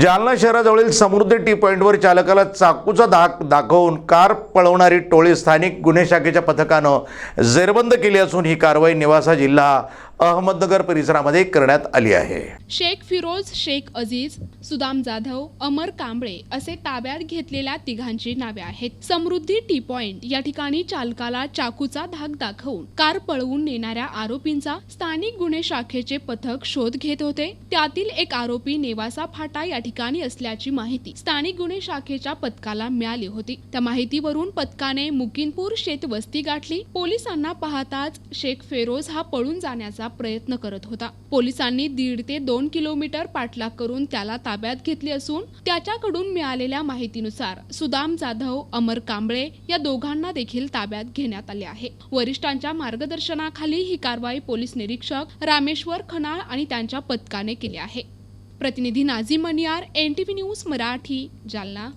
जालना शहराजवळील समृद्धी टी पॉईंटवर चालकाला चाकूचा धाक दाखवून कार पळवणारी टोळी स्थानिक गुन्हे शाखेच्या पथकानं जेरबंद केली असून ही कारवाई निवासा जिल्हा अहमदनगर परिसरामध्ये करण्यात आली आहे. शेख फिरोज शेख अजीज सुदाम जाधव अमर कांबळे असे ताब्यात घेतलेल्या तिघांची नावे आहेत. समृद्धी टी पॉइंट या ठिकाणी चालकाला चाकूचा धाक दाखवून कार पळवून नेणाऱ्या आरोपींचा स्थानिक गुन्हे शाखेचे पथक शोध घेत होते. त्यातील एक आरोपी नेवासा फाटा या ठिकाणी असल्याची माहिती स्थानिक गुन्हे शाखेच्या पथकाला मिळाली होती. त्या माहितीवरून पथकाने मुकिनपूर शेत वस्ती गाठली. पोलिसांना पाहताच शेख फेरोज हा पळून जाण्याचा प्रयत्न करत होता. पोलिसांनी दीड ते दोन किलोमीटर पाठलाग करून त्याला ताब्यात घेतले असून त्याच्याकडून मिळालेल्या माहितीनुसार सुदाम जाधव अमर कांबळे या दोघांना देखील ताब्यात घेण्यात आले आहे. वरिष्ठांच्या मार्गदर्शनाखाली ही कारवाई पोलीस निरीक्षक रामेश्वर खनाळ आणि त्यांच्या पथकाने केली आहे. प्रतिनिधी नाझीम मनियार एनटीव्ही न्यूज मराठी जालना.